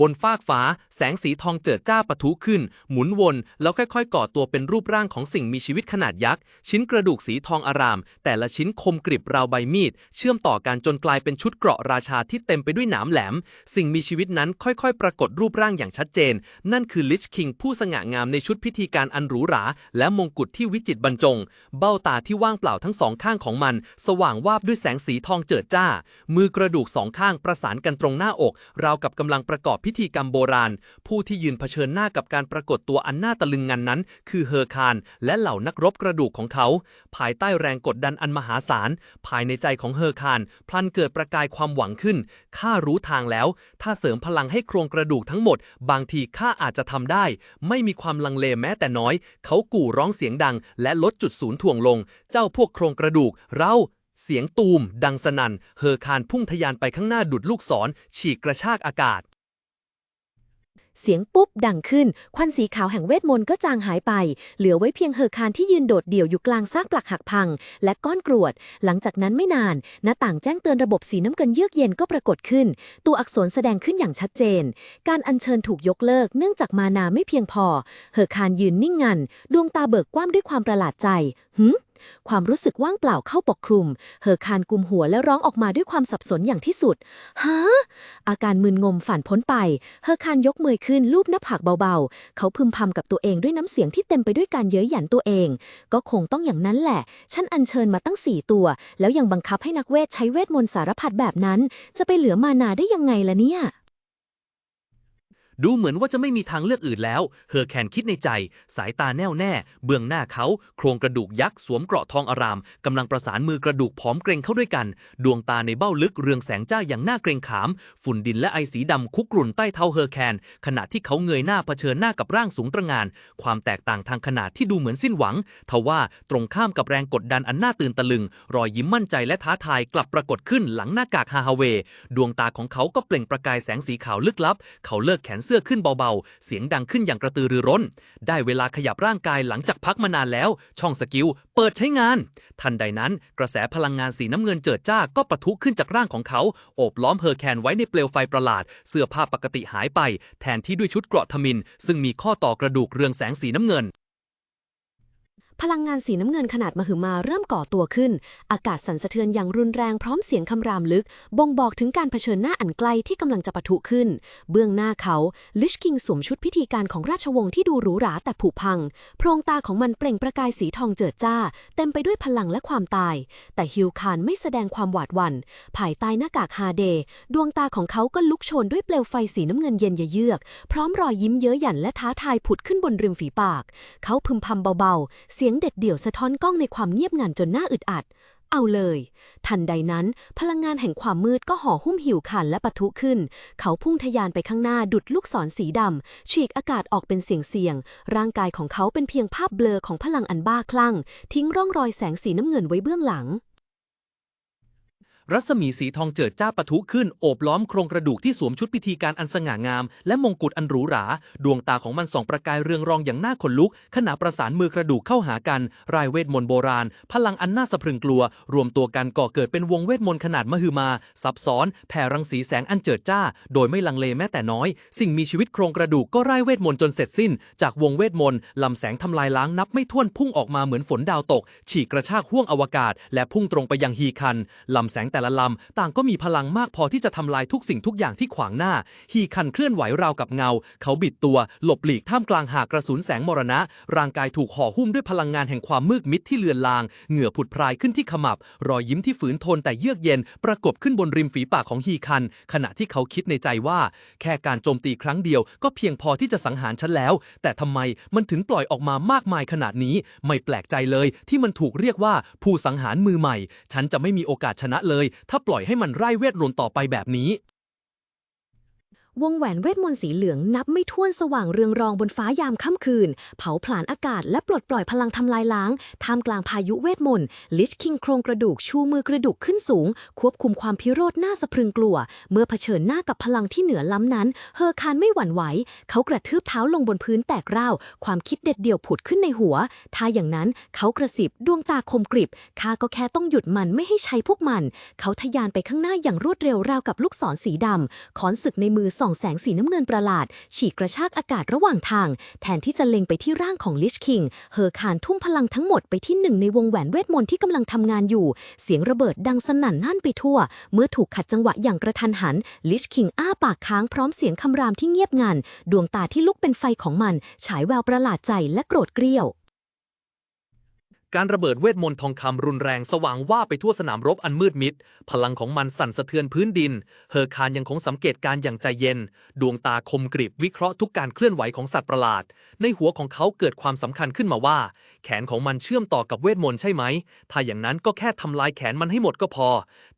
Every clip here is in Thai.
บนฟากฟ้า แสงสีทองเจิดจ้าปะทุขึ้น หมุนวน แล้วค่อยๆ ก่อตัวเป็นรูปร่างของสิ่งมีชีวิตขนาดยักษ์ ชิ้นกระดูกสีทองอาราม แต่ละชิ้นคมกริบราวใบมีด เชื่อมต่อกันจนกลายเป็นชุดเกราะราชาที่เต็มไปด้วยหนามแหลม สิ่งมีชีวิตนั้นค่อยๆ ปรากฏรูปร่างอย่างชัดเจน นั่นคือลิชคิงผู้สง่างามในชุดพิธีการอันหรูหรา และมงกุฎที่วิจิตรบรรจง เบ้าตาที่ว่างเปล่าทั้งสองข้างของมัน สว่างวาบด้วยแสงสีทองเจิดจ้า มือกระดูกสองข้างประสานกันตรงหน้าอก ราวกับกำลังประกอบพิธีกรรมโบราณ ผู้ที่ยืนเผชิญหน้ากับการปรากฏตัวอันน่าตะลึงงันนั้น คือเฮอร์คานและเหล่านักรบกระดูกของเขา ภายใต้แรงกดดันอันมหาศาล ภายในใจของเฮอร์คาน พลันเกิดประกายความหวังขึ้น ข้ารู้ทางแล้ว ถ้าเสริมพลังให้โครงกระดูกทั้งหมด บางทีข้าอาจจะทำได้ ไม่มีความลังเลแม้แต่น้อย เขากู่ร้องเสียงดัง และลดจุดศูนย์ถ่วงลง เจ้าพวกโครงกระดูก เราเสียงตูม ดังสนั่น เฮอร์คานพุ่งทะยานไปข้างหน้าดุดลูกศร ฉีกกระชากอากาศ เสียงปุ๊บดังขึ้น ควันสีขาวแห่งเวทมนต์ก็จางหายไป เหลือไว้เพียงเฮอคานที่ยืนโดดเดี่ยวอยู่กลางซากปลักหักพัง และก้อนกรวด หลังจากนั้นไม่นาน หน้าต่างแจ้งเตือนระบบสีน้ำเงินเยือกเย็นก็ปรากฏขึ้น ตัวอักษรแสดงขึ้นอย่างชัดเจน การอัญเชิญถูกยกเลิกเนื่องจากมานาไม่เพียงพอ เฮอคานยืนนิ่งงัน ดวงตาเบิกกว้างด้วยความประหลาดใจหึ ความรู้สึกว่างเปล่าเข้าปกคลุม เฮอร์คานกุมหัวและร้องออกมาด้วยความสับสนอย่างที่สุด ฮะ อาการมึนงงฝันพ้นไป เฮอร์คานยกมือขึ้นลูบหน้าผากเบาๆ เขาพึมพำกับตัวเองด้วยน้ำเสียงที่เต็มไปด้วยการเย้ยหยันตัวเอง ก็คงต้องอย่างนั้นแหละ ฉันอัญเชิญมาตั้งสี่ตัว แล้วยังบังคับให้นักเวทใช้เวทมนต์สารพัดแบบนั้น จะไปเหลือมานาได้ยังไงล่ะเนี่ย ดูเหมือนว่าจะไม่มีทางเลือกอื่นแล้ว เฮอร์แคนคิดในใจ สายตาแน่วแน่ เบื้องหน้าเขา โครงกระดูกยักษ์สวมเกราะทองอาราม กำลังประสานมือกระดูกผอมเกรงเข้าด้วยกัน ดวงตาในเบ้าลึกเรืองแสงจ้าอย่างน่าเกรงขาม ฝุ่นดินและไอสีดำคุกรุ่นใต้เท้าเฮอร์แคน ขณะที่เขาเงยหน้าเผชิญหน้ากับร่างสูงตระหงาน ความแตกต่างทางขนาดที่ดูเหมือนสิ้นหวัง ทว่าตรงข้ามกับแรงกดดันอันน่าตื่นตะลึง รอยยิ้มมั่นใจและท้าทายกลับปรากฏขึ้นหลังหน้ากากฮาฮาเว ดวงตาของเขาก็เปล่งประกายแสงสีขาวลึกลับ เขาเลิกแขนเสื้อื้อขึ้นเบาๆ เสียงดังขึ้นอย่างกระตือรือร้น ได้เวลาขยับร่างกายหลังจากพักมานานแล้ว ช่องสกิลเปิดใช้งาน ทันใดนั้นกระแสพลังงานสีน้ำเงินเจิดจ้าก็ปะทุขึ้นจากร่างของเขา โอบล้อมเฮอร์แคนไว้ในเปลวไฟประหลาด เสื้อผ้าปกติหายไป แทนที่ด้วยชุดเกราะทมิน ซึ่งมีข้อต่อกระดูกเรืองแสงสีน้ำเงิน พลังงานสีน้ำเงินขนาดมหึมาเริ่มก่อตัวขึ้น อากาศสั่นสะเทือนอย่างรุนแรงพร้อมเสียงคำรามลึก บ่งบอกถึงการเผชิญหน้าอันไกลที่กำลังจะปะทุขึ้น เบื้องหน้าเขา ลิชคิงสวมชุดพิธีการของราชวงศ์ที่ดูหรูหราแต่ผุพัง โพรงตาของมันเปล่งประกายสีทองเจิดจ้า เต็มไปด้วยพลังและความตาย แต่ฮิวคานไม่แสดงความหวาดหวั่น ภายใต้หน้ากากฮาเด ดวงตาของเขาก็ลุกโชนด้วยเปลวไฟสีน้ำเงินเย็นเยือก พร้อมรอยยิ้มเย้ยหยันและท้าทายผุดขึ้นบนริมฝีปาก เขาพึมพำเบาๆสียงเด็ดเดี่ยวสะท้อนกล้องในความเงียบงันจนหน้าอึดอัด เอาเลย ทันใดนั้น พลังงานแห่งความมืดก็ห่อหุ้มหิวขันและปะทุขึ้น เขาพุ่งทะยานไปข้างหน้าดุดลูกศรสีดำฉีกอากาศออกเป็นเสียงเสียงๆร่างกายของเขาเป็นเพียงภาพเบลอของพลังอันบ้าคลั่ง ทิ้งร่องรอยแสงสีน้ำเงินไว้เบื้องหลัง รัศมีสีทองเจิดจ้าปะทุขึ้นโอบล้อมโครงกระดูกที่สวมชุดพิธีการอันสง่างาม และมงกุฎอันหรูหรา ดวงตาของมันส่องประกายเรืองรองอย่างน่าขนลุก ขณะประสานมือกระดูกเข้าหากัน รายเวทมนต์โบราณ พลังอันน่าสะพรึงกลัว รวมตัวกันก่อเกิดเป็นวงเวทมนต์ขนาดมหึมา ซับซ้อน แผ่รังสีแสงอันเจิดจ้า โดยไม่ลังเลแม้แต่น้อย สิ่งมีชีวิตโครงกระดูกก็ร่ายเวทมนต์จนเสร็จสิ้น จากวงเวทมนต์ลำแสงทำลายล้างนับไม่ถ้วนพุ่งออกมาเหมือนฝนดาวตก ฉีกกระชากห้วงอวกาศ และพุ่งตรงไปยังฮีคันลำแสงแต่ละลำ ต่างก็มีพลังมากพอที่จะทำลายทุกสิ่งทุกอย่างที่ขวางหน้า ฮีคันเคลื่อนไหวราวกับเงา เขาบิดตัว หลบหลีกท่ามกลางหากกระสุนแสงมรณะ ร่างกายถูกห่อหุ้มด้วยพลังงานแห่งความมืดมิดที่เลือนลาง เหงื่อผุดพรายขึ้นที่ขมับ รอยยิ้มที่ฝืนทนแต่เยือกเย็น ประกบขึ้นบนริมฝีปากของฮีคัน ขณะที่เขาคิดในใจว่า แค่การโจมตีครั้งเดียวก็เพียงพอที่จะสังหารฉันแล้ว แต่ทำไมมันถึงปล่อยออกมามากมายขนาดนี้ ไม่แปลกใจเลยที่มันถูกเรียกว่าผู้สังหารมือใหม่ ฉันจะไม่มีโอกาสชนะเลยถ้าปล่อยให้มันไร้เวทมนต์ต่อไปแบบนี้ วงแหวนเวทมนต์สีเหลืองนับไม่ถ้วนสว่างเรืองรองบนฟ้ายามค่ำคืน เผาผลาญอากาศและปลดปล่อยพลังทำลายล้างท่ามกลางพายุเวทมนต์ลิชคิงโครงกระดูกชูมือกระดูกขึ้นสูง ควบคุมความพิโรธหน้าสะพรึงกลัว เมื่อเผชิญหน้ากับพลังที่เหนือล้ำนั้น เฮอร์คานไม่หวั่นไหว เขากระทืบเท้าลงบนพื้นแตกร้าว ความคิดเด็ดเดี่ยวผุดขึ้นในหัว ถ้าอย่างนั้นเขากระสิบดวงตาคมกริบข้าก็แค่ต้องหยุดมันไม่ให้ใช้พวกมัน เขาทะยานไปข้างหน้าอย่างรวดเร็วราวกับลูกศรสีดำขอนศึกในมือส่องแสงสีน้ำเงินประหลาด ฉีกกระชากอากาศระหว่างทาง แทนที่จะเล็งไปที่ร่างของลิชคิง เฮอร์คานทุ่มพลังทั้งหมดไปที่หนึ่งในวงแหวนเวทมนต์ที่กำลังทำงานอยู่ เสียงระเบิดดังสนั่นลั่นไปทั่ว เมื่อถูกขัดจังหวะอย่างกระทันหัน ลิชคิงอ้าปากค้างพร้อมเสียงคำรามที่เงียบงัน ดวงตาที่ลุกเป็นไฟของมัน ฉายแววประหลาดใจและโกรธเกรี้ยว การระเบิดเวทมนต์ทองคำรุนแรงสว่างว่าไปทั่วสนามรบอันมืดมิด พลังของมันสั่นสะเทือนพื้นดิน เฮอร์คานยังคงสังเกตการ์อย่างใจเย็น ดวงตาคมกริบวิเคราะห์ทุกการเคลื่อนไหวของสัตว์ประหลาด ในหัวของเขาเกิดความสำคัญขึ้นมาว่า แขนของมันเชื่อมต่อกับเวทมนต์ใช่ไหม ถ้าอย่างนั้นก็แค่ทำลายแขนมันให้หมดก็พอ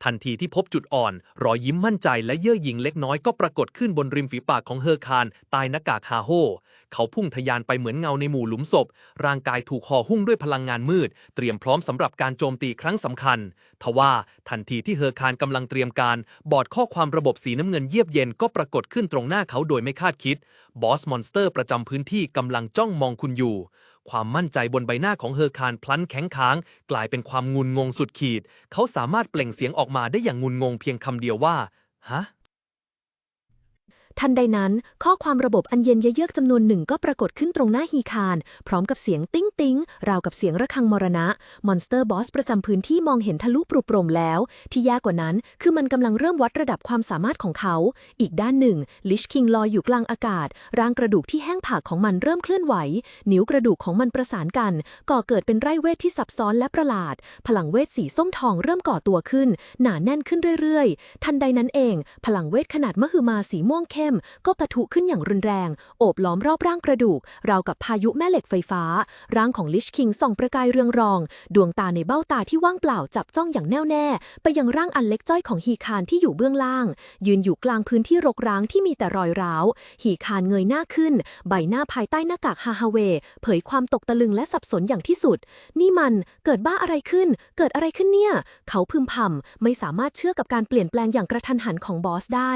ทันทีที่พบจุดอ่อน รอยยิ้มมั่นใจและเย่อหยิ่งเล็กน้อยก็ปรากฏขึ้นบนริมฝีปากของเฮอร์คานใตายหน้ากากฮาโฮ เขาพุ่งทะยานไปเหมือนเงาในหมู่หลุมศพ ร่างกายถูกห่อหุ้มด้วยพลังงานมืด เตรียมพร้อมสำหรับการโจมตีครั้งสำคัญ ทว่าทันทีที่เฮอร์คานกำลังเตรียมการ บอร์ดข้อความระบบสีน้ำเงินเยียบเย็นก็ปรากฏขึ้นตรงหน้าเขาโดยไม่คาดคิด บอสมอนสเตอร์ประจำพื้นที่กำลังจ้องมองคุณอยู่ ความมั่นใจบนใบหน้าของเฮอร์คานพลันแข็งค้าง กลายเป็นความงุนงงสุดขีด เขาสามารถเปล่งเสียงออกมาได้อย่างงุนงงเพียงคำเดียวว่าฮะ ทันใดนั้น ข้อความระบบอันเย็นเยือกจำนวนหนึ่งก็ปรากฏขึ้นตรงหน้าฮีคานพร้อมกับเสียงติ้งติ้งราวกับเสียงระฆังมรณะ มอนสเตอร์บอสประจำพื้นที่มองเห็นทะลุปรุโปร่งแล้ว ที่แย่กว่านั้น คือมันกำลังเริ่มวัดระดับความสามารถของเขา อีกด้านหนึ่ง ลิชคิงลอยอยู่กลางอากาศ ร่างกระดูกที่แห้งผากของมันเริ่มเคลื่อนไหว นิ้วกระดูกของมันประสานกัน ก่อเกิดเป็นไร่เวทที่ซับซ้อนและประหลาด พลังเวทสีส้มทองเริ่มก่อตัวขึ้น หนาแน่นขึ้นเรื่อยๆ ทันใดนั้นเอง พลังเวทขนาดมหึมาสีม่วงเข้มก็ปะทุขึ้นอย่างรุนแรง โอบล้อมรอบร่างกระดูก ราวกับพายุแม่เหล็กไฟฟ้า ร่างของลิชคิงส่องประกายเรืองรอง ดวงตาในเบ้าตาที่ว่างเปล่าจับจ้องอย่างแน่วแน่ ไปยังร่างอันเล็กจ้อยของฮีคานที่อยู่เบื้องล่าง ยืนอยู่กลางพื้นที่รกร้างที่มีแต่รอยร้าว ฮีคานเงยหน้าขึ้น ใบหน้าภายใต้หน้ากากฮาฮาเว เผยความตกตะลึงและสับสนอย่างที่สุด นี่มันเกิดบ้าอะไรขึ้น เกิดอะไรขึ้นเนี่ย เขาพึมพำไม่สามารถเชื่อกับการเปลี่ยนแปลงอย่างกระทันหันของบอสได้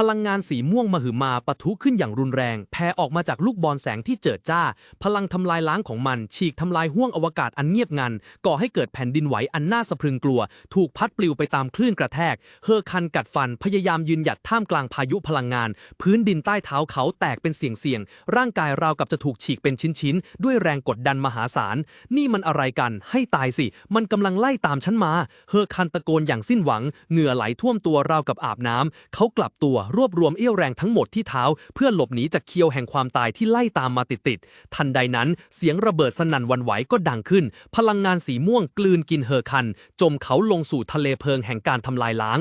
พลังงานสีม่วงมหึมาปะทุขึ้นอย่างรุนแรง แผ่ออกมาจากลูกบอลแสงที่เจิดจ้า พลังทำลายล้างของมัน ฉีกทำลายห้วงอวกาศอันเงียบงัน ก่อให้เกิดแผ่นดินไหวอันน่าสะพรึงกลัว ถูกพัดปลิวไปตามคลื่นกระแทก เฮอร์คันกัดฟันพยายามยืนหยัดท่ามกลางพายุพลังงาน พื้นดินใต้เท้าเขาแตกเป็นเสียงเสียงๆร่างกายราวกับจะถูกฉีกเป็นชิ้นๆด้วยแรงกดดันมหาศาล นี่มันอะไรกัน ให้ตายสิ มันกำลังไล่ตามฉันมา เฮอร์คันตะโกนอย่างสิ้นหวัง เหงื่อไหลท่วมตัวราวกับอาบน้ำเขากลับตัวรวบรวมเอี้ยวแรงทั้งหมดที่เท้า เพื่อหลบหนีจากเคียวแห่งความตายที่ไล่ตามมาติดๆทันใดนั้นเสียงระเบิดสนั่นวันไหวก็ดังขึ้น พลังงานสีม่วงกลืนกินเฮอคัน จมเขาลงสู่ทะเลเพลิงแห่งการทำลายล้าง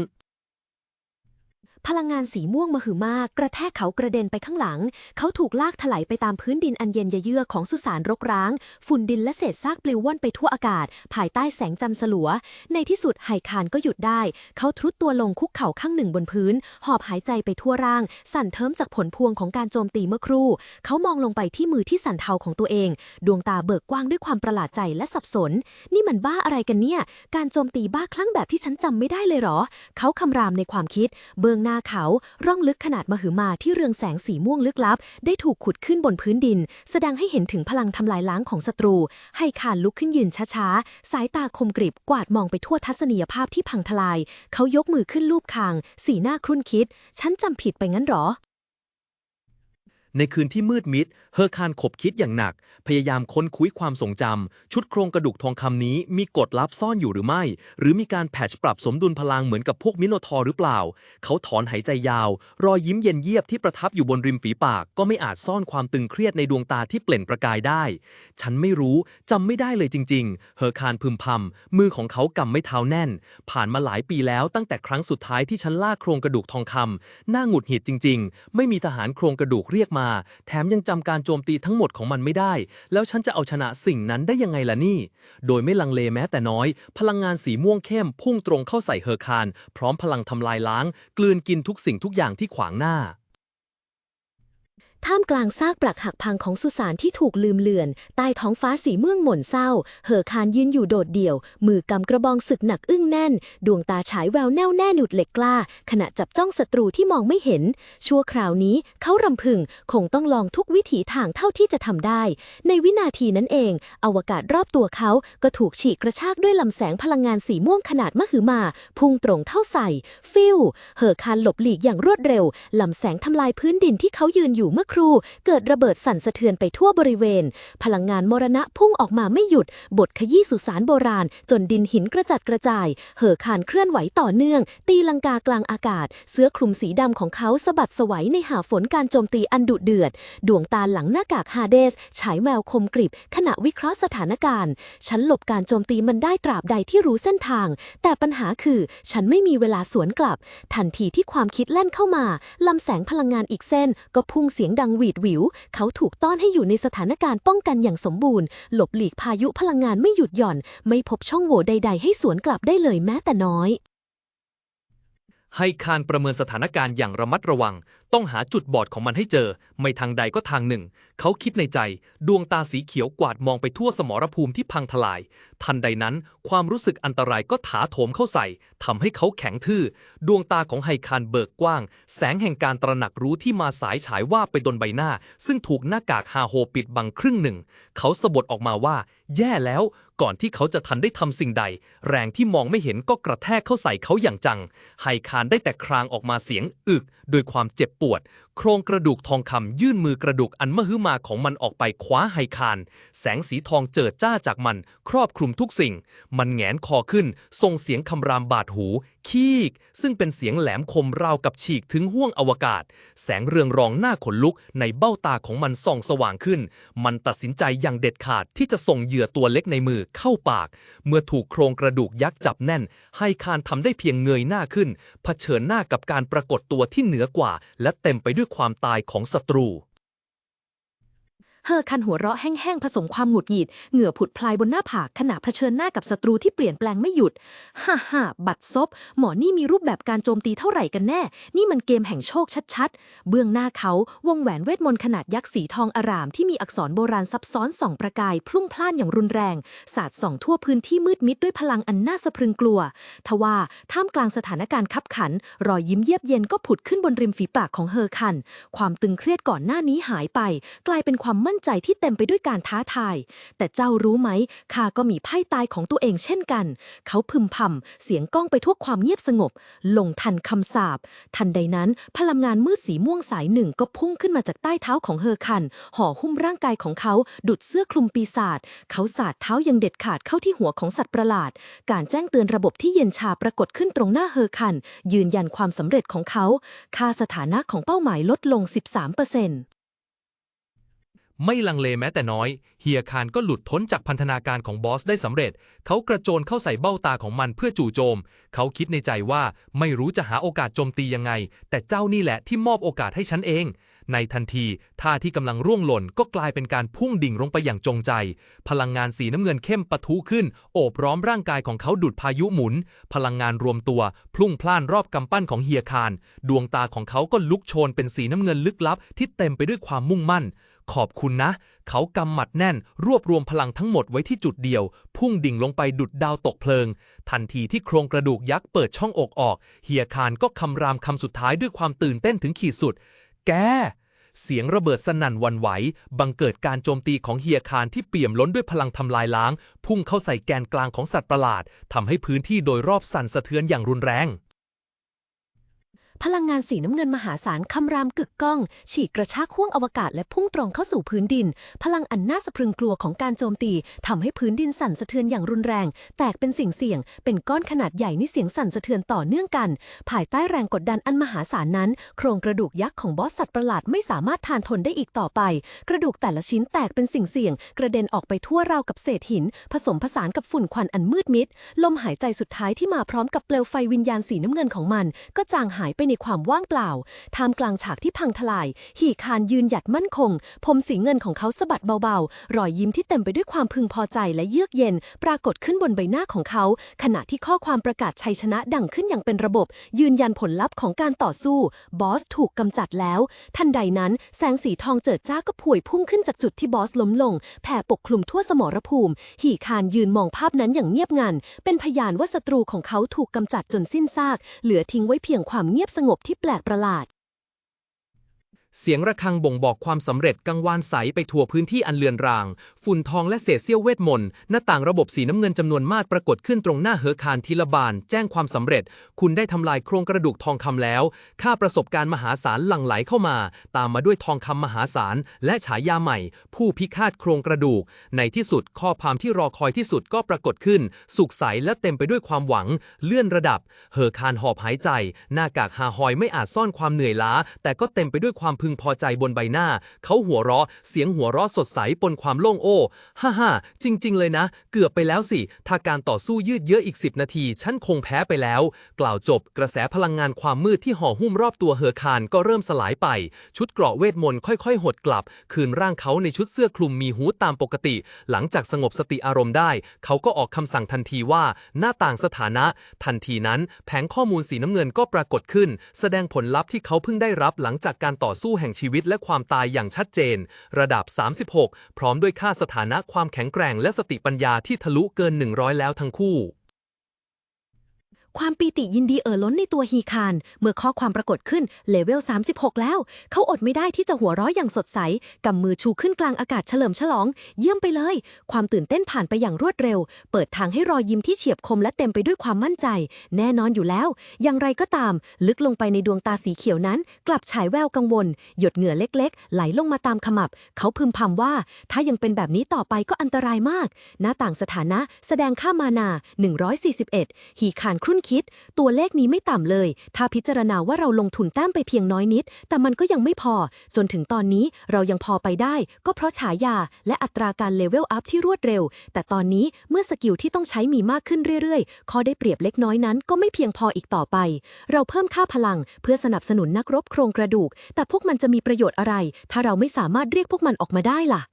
พลังงานสีม่วงมหึมากกระแทกเขากระเด็นไปข้างหลัง เขาถูกลากถลายไปตามพื้นดินอันเย็นเยือกของสุสานรกร้าง ฝุ่นดินและเศษซากปลิวว่อนไปทั่วอากาศ ภายใต้แสงจันทร์สลัว ในที่สุดไฮคานก็หยุดได้ เขาทรุดตัวลงคุกเข่าข้างหนึ่งบนพื้น หอบหายใจไปทั่วร่าง สั่นเทิมจากผลพวงของการโจมตีเมื่อครู่ เขามองลงไปที่มือที่สั่นเทาของตัวเอง ดวงตาเบิกกว้างด้วยความประหลาดใจและสับสน นี่มันบ้าอะไรกันเนี่ย การโจมตีบ้าคลั่งแบบที่ฉันจำไม่ได้เลยเหรอ เขาคำรามในความคิด เบื้องหน้าเขา ร่องลึกขนาดมหึมาที่เรืองแสงสีม่วงลึกลับ ได้ถูกขุดขึ้นบนพื้นดิน แสดงให้เห็นถึงพลังทำลายล้างของศัตรู ให้คานลุกขึ้นยืนช้าๆ สายตาคมกริบกวาดมองไปทั่วทัศนียภาพที่พังทลาย เขายกมือขึ้นลูบคาง สีหน้าครุ่นคิด ฉันจำผิดไปงั้นหรอ ในคืนที่มืดมิด เฮอร์คานขบคิดอย่างหนัก พยายามค้นคุยความทรงจำ ชุดโครงกระดูกทองคำนี้มีกฎลับซ่อนอยู่หรือไม่ หรือมีการแพทช์ปรับสมดุลพลังเหมือนกับพวกมิโนทอร์หรือเปล่า เขาถอนหายใจยาว รอยยิ้มเย็นเยียบที่ประทับอยู่บนริมฝีปาก ก็ไม่อาจซ่อนความตึงเครียดในดวงตาที่เปล่งประกายได้ ฉันไม่รู้จำไม่ได้เลยจริง ๆ เฮอร์คานพึมพำมือของเขากำไม่เท้าแน่น ผ่านมาหลายปีแล้วตั้งแต่ครั้งสุดท้ายที่ฉันลากโครงกระดูกทองคำน่าหงุดหงิดจริง ๆ ไม่มีทหารโครงกระดูกเรียกมาแถมยังจำการโจมตีทั้งหมดของมันไม่ได้ แล้วฉันจะเอาชนะสิ่งนั้นได้ยังไงล่ะนี่ โดยไม่ลังเลแม้แต่น้อย พลังงานสีม่วงเข้มพุ่งตรงเข้าใส่เฮอร์คาน พร้อมพลังทำลายล้าง กลืนกินทุกสิ่งทุกอย่างที่ขวางหน้า ท่ามกลางซากปรักหักพังของสุสานที่ถูกลืมเลือน ใต้ท้องฟ้าสีม่วงหม่นเศร้า เหอคานยืนอยู่โดดเดี่ยว มือกำกระบองศึกหนักอึ้งแน่น ดวงตาฉายแววแน่วแน่หนุดเหล็กกล้า ขณะจับจ้องศัตรูที่มองไม่เห็น ชั่วคราวนี้เขารำพึง คงต้องลองทุกวิถีทางเท่าที่จะทำได้ ในวินาทีนั้นเอง อวกาศรอบตัวเขาก็ถูกฉีกกระชากด้วยลำแสงพลังงานสีม่วงขนาดมหึมา พุ่งตรงเท่าใส่ ฟิวเหอคานหลบหลีกอย่างรวดเร็วลำแสงทำลายพื้นดินที่เขายืนอยู่เมื่อครู่เกิดระเบิดสั่นสะเทือนไปทั่วบริเวณ พลังงานมรณะพุ่งออกมาไม่หยุด บทขยี้สุสานโบราณ จนดินหินกระจัดกระจาย เหอคานเคลื่อนไหวต่อเนื่อง ตีลังกากลางอากาศ เสื้อคลุมสีดำของเขาสะบัดสวัยในหาฝนการโจมตีอันดุเดือด ดวงตาหลังหน้ากากฮาเดสฉายแววคมกริบ ขณะวิเคราะห์สถานการณ์ ฉันหลบการโจมตีมันได้ตราบใดที่รู้เส้นทาง แต่ปัญหาคือฉันไม่มีเวลาสวนกลับ ทันทีที่ความคิดแล่นเข้ามาลำแสงพลังงานอีกเส้นก็พุ่งเสียงดังหวีดหวิว เขาถูกต้อนให้อยู่ในสถานการณ์ป้องกันอย่างสมบูรณ์ หลบหลีกพายุพลังงานไม่หยุดหย่อน ไม่พบช่องโหว่ใด ๆ ให้สวนกลับได้เลยแม้แต่น้อย ให้คานประเมินสถานการณ์อย่างระมัดระวัง ต้องหาจุดบอดของมันให้เจอ ไม่ทางใดก็ทางหนึ่ง เขาคิดในใจ ดวงตาสีเขียวกวาดมองไปทั่วสมรภูมิที่พังทลาย ทันใดนั้น ความรู้สึกอันตรายก็ถาโถมเข้าใส่ทำให้เขาแข็งทื่อ ดวงตาของไฮคานเบิกกว้าง แสงแห่งการตระหนักรู้ที่มาสายฉายว่าไปดนใบหน้า ซึ่งถูกหน้ากากฮาโฮปิดบังครึ่งหนึ่ง เขาสะบดออกมาว่าแย่แล้ว ก่อนที่เขาจะทันได้ทำสิ่งใด แรงที่มองไม่เห็นก็กระแทกเข้าใส่เขาอย่างจัง ไฮคานได้แต่ครางออกมาเสียงอึกโดยความเจ็บปวด โครงกระดูกทองคำยื่นมือกระดูกอันมหึมาของมันออกไปคว้าไฮคาน แสงสีทองเจิดจ้าจากมัน ครอบคลุมทุกสิ่ง มันแหงนคอขึ้นส่งเสียงคำรามบาดหู คีก ซึ่งเป็นเสียงแหลมคมราวกับฉีกถึงห้วงอวกาศ แสงเรืองรองหน้าขนลุกในเบ้าตาของมันส่องสว่างขึ้น มันตัดสินใจอย่างเด็ดขาดที่จะส่งเหยื่อตัวเล็กในมือเข้าปาก เมื่อถูกโครงกระดูกยักษ์จับแน่นไฮคานทำได้เพียงเงยหน้าขึ้น เผชิญหน้ากับการปรากฏตัวที่เหนือกว่า และเต็มไปด้วยความตายของศัตรู เฮอคันหัวเราะแห้งๆผสมความหงุดหงิด เหงื่อผุดพลายบนหน้าผากขณะเผชิญหน้ากับศัตรูที่เปลี่ยนแปลงไม่หยุด ฮ่าฮ่าบัตรซบ หมอนี่มีรูปแบบการโจมตีเท่าไหร่กันแน่ นี่มันเกมแห่งโชคชัดๆ เบื้องหน้าเขาวงแหวนเวทมนต์ขนาดยักษ์สีทองอารามที่มีอักษรโบราณซับซ้อนส่องประกายพลุ่งพล่านอย่างรุนแรง สาดส่องทั่วพื้นที่มืดมิดด้วยพลังอันน่าสะพรึงกลัว ทว่าท่ามกลางสถานการณ์ขับขัน รอยยิ้มเยียบเย็นก็ผุดขึ้นบนริมฝีปากของเฮอคัน ความตึงเครียดก่อนหน้านี้หายไป กลายเป็นความมั่นใจที่เต็มไปด้วยการท้าทาย แต่เจ้ารู้ไหมข้าก็มีไพ่ตายของตัวเองเช่นกัน เขาพึมพำเสียงก้องไปทั่วความเงียบสงบ ลงทันคำสาปทันใดนั้น พลังงานมืดสีม่วงสายหนึ่งก็พุ่งขึ้นมาจากใต้เท้าของเฮอคัน ห่อหุ้มร่างกายของเขาดุดเสื้อคลุมปีศาจเขาสาดเท้ายังเด็ดขาดเข้าที่หัวของสัตว์ประหลาด การแจ้งเตือนระบบที่เย็นชาปรากฏขึ้นตรงหน้าเฮอคัน ยืนยันความสำเร็จของเขา ค่าสถานะของเป้าหมายลดลง 13% ไม่ลังเลแม้แต่น้อย เฮียคานก็หลุดพ้นจากพันธนาการของบอสได้สำเร็จ เขากระโจนเข้าใส่เบ้าตาของมันเพื่อจู่โจม เขาคิดในใจว่าไม่รู้จะหาโอกาสโจมตียังไง แต่เจ้านี่แหละที่มอบโอกาสให้ฉันเอง ในทันทีท่าที่กำลังร่วงหล่นก็กลายเป็นการพุ่งดิ่งลงไปอย่างจงใจ พลังงานสีน้ำเงินเข้มปะทุขึ้น โอบร้อมร่างกายของเขาดุดพายุหมุน พลังงานรวมตัว พลุ่งพล่านรอบกำปั้นของเฮียคาน ดวงตาของเขาก็ลุกโชนเป็นสีน้ำเงินลึกลับที่เต็มไปด้วยความมุ่งมั่น ขอบคุณนะ เขากำหมัดแน่น รวบรวมพลังทั้งหมดไว้ที่จุดเดียว พุ่งดิ่งลงไปดุดดาวตกเพลิง ทันทีที่โครงกระดูกยักษ์เปิดช่องอกออก เฮียคานก็คำรามคำสุดท้ายด้วยความตื่นเต้นถึงขีดสุด แกเสียงระเบิดสนั่นวันไหว บังเกิดการโจมตีของเฮียคานที่เปี่ยมล้นด้วยพลังทำลายล้าง พุ่งเข้าใส่แกนกลางของสัตว์ประหลาดทำให้พื้นที่โดยรอบสั่นสะเทือนอย่างรุนแรง พลังงานสีน้ำเงินมหาศาลคำรามกึกก้อง ฉีกกระชากห้วงอวกาศและพุ่งตรงเข้าสู่พื้นดิน พลังอันน่าสะพรึงกลัวของการโจมตีทำให้พื้นดินสั่นสะเทือนอย่างรุนแรง แตกเป็นสิ่งเสี่ยง เป็นก้อนขนาดใหญ่นี่เสียงสั่นสะเทือนต่อเนื่องกัน ภายใต้แรงกดดันอันมหาศาลนั้น โครงกระดูกยักษ์ของบอสสัตว์ประหลาดไม่สามารถทานทนได้อีกต่อไป กระดูกแต่ละชิ้นแตกเป็นสิ่งเสี่ยง กระเด็นออกไปทั่วราวกับเศษหิน ผสมผสานกับฝุ่นควันอันมืดมิดลมหายใจสุดท้ายที่มาพร้อมกับเปลวไฟวิญญาณสีน้ำเงินของมัน ก็จางหายไปในความว่างเปล่าท่ามกลางฉากที่พังทลาย หีคานยืนหยัดมั่นคง ผมสีเงินของเขาสะบัดเบาๆ รอยยิ้มที่เต็มไปด้วยความพึงพอใจและเยือกเย็น ปรากฏขึ้นบนใบหน้าของเขา ขณะที่ข้อความประกาศชัยชนะดังขึ้นอย่างเป็นระบบ ยืนยันผลลัพธ์ของการต่อสู้บอสถูกกำจัดแล้ว ทันใดนั้นแสงสีทองเจิดจ้าก็ผวยพุ่งขึ้นจากจุดที่บอสล้มลง แผ่ปกคลุมทั่วสมรภูมิ หีคานยืนมองภาพนั้นอย่างเงียบงัน เป็นพยานว่าศัตรูของเขาถูกกำจัดจนสิ้นซาก เหลือทิ้งไว้เพียงความเงียบสงบที่แปลกประหลาด เสียงระฆังบ่งบอกความสำเร็จกังวานใสไปทั่วพื้นที่อันเลือนราง ฝุ่นทองและเศษเสี้ยวเวทมนต์หน้าต่างระบบสีน้ำเงินจำนวนมากปรากฏขึ้นตรงหน้าเฮอคารทีละบาน แจ้งความสำเร็จ คุณได้ทำลายโครงกระดูกทองคำแล้ว ค่าประสบการณ์มหาศาลหลั่งไหลเข้ามา ตามมาด้วยทองคำมหาศาล และฉายาใหม่ ผู้พิฆาตโครงกระดูก ในที่สุดข้อความที่รอคอยที่สุดก็ปรากฏขึ้น สุขใสและเต็มไปด้วยความหวัง เลื่อนระดับ เฮอคารหอบหายใจ หน้ากากฮาฮอยไม่อาจซ่อนความเหนื่อยล้า แต่ก็เต็มไปด้วยความพึงพอใจบนใบหน้า เขาหัวเราะ เสียงหัวเราะสดใสปนความโล่งโอ้ ฮ่าฮ่าจริง ๆ เลยนะ เกือบไปแล้วสิ ถ้าการต่อสู้ยืดเยื้ออีก 10 นาที ฉันคงแพ้ไปแล้ว กล่าวจบกระแสพลังงานความมืดที่ห่อหุ้มรอบตัวเฮอคานก็เริ่มสลายไป ชุดเกราะเวทมนต์ค่อย ๆ หดกลับ คืนร่างเขาในชุดเสื้อคลุมมีฮูดตามปกติ หลังจากสงบสติอารมณ์ได้ เขาก็ออกคำสั่งทันทีว่าหน้าต่างสถานะ ทันทีนั้น แผงข้อมูลสีน้ำเงินก็ปรากฏขึ้น แสดงผลลัพธ์ที่เขาเพิ่งได้รับหลังจากการต่อสู้แห่งชีวิตและความตายอย่างชัดเจน ระดับ 36 พร้อมด้วยค่าสถานะความแข็งแกร่งและสติปัญญาที่ทะลุเกิน 100 แล้วทั้งคู่ ความปีติยินดีเอ่อล้นในตัวฮีคานเมื่อข้อความปรากฏขึ้นเลเวล 36 แล้ว เขาอดไม่ได้ที่จะหัวเราะอย่างสดใสกำมือชูขึ้นกลางอากาศเฉลิมฉลอง เยี่ยมไปเลย ความตื่นเต้นผ่านไปอย่างรวดเร็ว เปิดทางให้รอยยิ้มที่เฉียบคมและเต็มไปด้วยความมั่นใจ แน่นอนอยู่แล้ว อย่างไรก็ตาม ลึกลงไปในดวงตาสีเขียวนั้น กลับฉายแววกังวล หยดเหงื่อเล็ก ๆ ไหลลงมาตามขมับ เขาพึมพำว่า ถ้ายังเป็นแบบนี้ต่อไปก็อันตรายมาก หน้าต่างสถานะ แสดงค่ามานา 141 ฮีคานครุ่นคิด ตัวเลขนี้ไม่ต่ำเลย ถ้าพิจารณาว่าเราลงทุนแต้มไปเพียงน้อยนิด แต่มันก็ยังไม่พอ จนถึงตอนนี้เรายังพอไปได้ ก็เพราะฉายา และอัตราการเลเวลอัพที่รวดเร็ว แต่ตอนนี้เมื่อสกิลที่ต้องใช้มีมากขึ้นเรื่อยๆ ข้อได้เปรียบเล็กน้อยนั้นก็ไม่เพียงพออีกต่อไป เราเพิ่มค่าพลัง เพื่อสนับสนุนนักรบโครงกระดูก แต่พวกมันจะมีประโยชน์อะไร ถ้าเราไม่สามารถเรียกพวกมันออกมาได้ล่ะ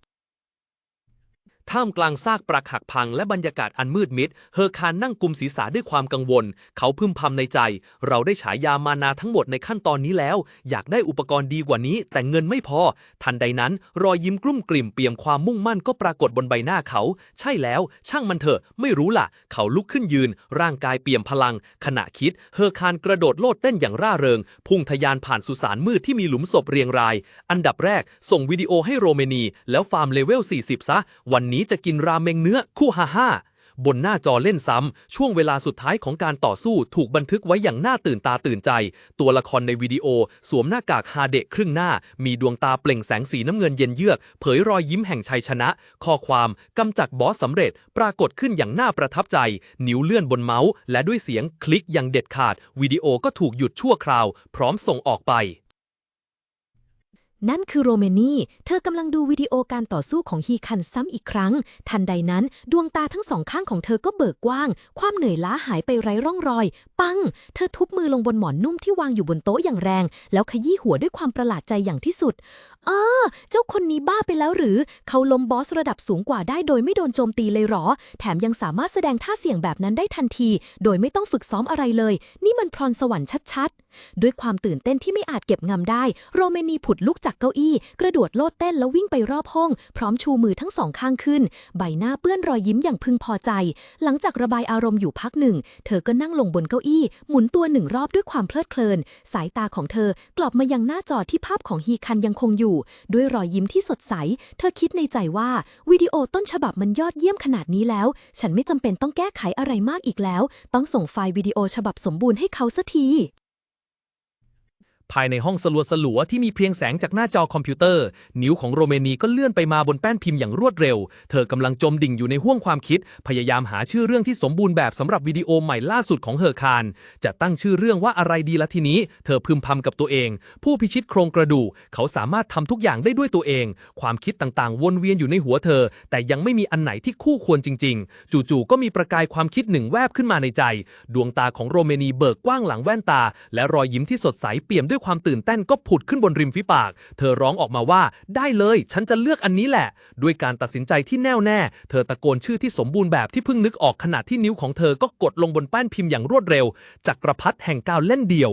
ท่ามกลางซากปรักหักพังและบรรยากาศอันมืดมิด เฮอร์คานนั่งกุมศีรษะด้วยความกังวล เขาพึมพำในใจ เราได้ฉายามานาทั้งหมดในขั้นตอนนี้แล้ว อยากได้อุปกรณ์ดีกว่านี้ แต่เงินไม่พอ ทันใดนั้น รอยยิ้มกลุ้มกลิ่มเปี่ยมความมุ่งมั่นก็ปรากฏบนใบหน้าเขา ใช่แล้ว ช่างมันเถอะ ไม่รู้ล่ะ เขาลุกขึ้นยืน ร่างกายเปี่ยมพลัง ขณะคิด เฮอร์คานกระโดดโลดเต้นอย่างร่าเริง พุ่งทะยานผ่านสุสานมืดที่มีหลุมศพเรียงราย อันดับแรก ส่งวิดีโอให้โรเมนี แล้วฟาร์มเลเวล 40 ซะ วันนี้จะกินราเมงเนื้อคู่ฮ่าฮ่าบนหน้าจอเล่นซ้ำ ช่วงเวลาสุดท้ายของการต่อสู้ถูกบันทึกไว้อย่างน่าตื่นตาตื่นใจ ตัวละครในวิดีโอ สวมหน้ากากฮาเดะครึ่งหน้า มีดวงตาเปล่งแสงสีน้ำเงินเย็นเยือก เผยรอยยิ้มแห่งชัยชนะ ข้อความกำจัดบอสสำเร็จ ปรากฏขึ้นอย่างน่าประทับใจ นิ้วเลื่อนบนเมาส์ และด้วยเสียงคลิกอย่างเด็ดขาด วิดีโอก็ถูกหยุดชั่วคราว พร้อมส่งออกไป นั่นคือโรเมนีเธอกำลังดูวิดีโอการต่อสู้ของฮีคันซ้ำอีกครั้ง ทันใดนั้นดวงตาทั้งสองข้างของเธอก็เบิกกว้าง ความเหนื่อยล้าหายไปไร้ร่องรอย ปัง เธอทุบมือลงบนหมอนนุ่มที่วางอยู่บนโต๊ะอย่างแรง แล้วขยี้หัวด้วยความประหลาดใจอย่างที่สุดอ้าเจ้าคนนี้บ้าไปแล้วหรือ เขาล้มบอสระดับสูงกว่าได้โดยไม่โดนโจมตีเลยหรอ แถมยังสามารถแสดงท่าเสี่ยงแบบนั้นได้ทันที โดยไม่ต้องฝึกซ้อมอะไรเลย นี่มันพรสวรรค์ชัด ด้วยความตื่นเต้นที่ไม่อาจเก็บงำได้ โรเมนีผุดลุกจากเก้าอี้ กระโดดโลดเต้นแล้ววิ่งไปรอบห้อง พร้อมชูมือทั้งสองข้างขึ้น ใบหน้าเปื้อนรอยยิ้มอย่างพึงพอใจ หลังจากระบายอารมณ์อยู่พักหนึ่ง เธอก็นั่งลงบนเก้าอี้ หมุนตัวหนึ่งรอบด้วยความเพลิดเพลิน สายตาของเธอกลับมายังหน้าจอที่ภาพของฮีคันยังคงอยู่ ด้วยรอยยิ้มที่สดใส เธอคิดในใจว่าวิดีโอต้นฉบับมันยอดเยี่ยมขนาดนี้แล้ว ฉันไม่จำเป็นต้องแก้ไขอะไรมากอีกแล้ว ต้องส่งไฟล์วิดีโอฉบับสมบูรณ์ให้เขาสักที ภายในห้องสลัวสลัวที่มีเพียงแสงจากหน้าจอคอมพิวเตอร์ นิ้วของโรเมนีก็เลื่อนไปมาบนแป้นพิมพ์อย่างรวดเร็ว เธอกำลังจมดิ่งอยู่ในห้วงความคิด พยายามหาชื่อเรื่องที่สมบูรณ์แบบสำหรับวิดีโอใหม่ล่าสุดของเฮอร์คานจะตั้งชื่อเรื่องว่าอะไรดีละทีนี้ เธอพึมพำกับตัวเอง ผู้พิชิตโครงกระดูกเขาสามารถทำทุกอย่างได้ด้วยตัวเอง ความคิดต่างๆ วนเวียนอยู่ในหัวเธอ แต่ยังไม่มีอันไหนที่คู่ควรจริง ๆ จู่ๆก็มีประกายความคิดหนึ่งแวบขึ้นมาในใจ ดวงตาของโรเมนีเบิกกว้างหลังแว่นตา และรอยยิ้มที่สดใสเปี่ยมด้วยความตื่นเต้นก็ผุดขึ้นบนริมฝีปาก เธอร้องออกมาว่า ได้เลย ฉันจะเลือกอันนี้แหละ ด้วยการตัดสินใจที่แน่วแน่ เธอตะโกนชื่อที่สมบูรณ์แบบที่เพิ่งนึกออกขณะที่นิ้วของเธอก็กดลงบนแป้นพิมพ์อย่างรวดเร็วจักรพรรดิแห่งก้าวเล่นเดียว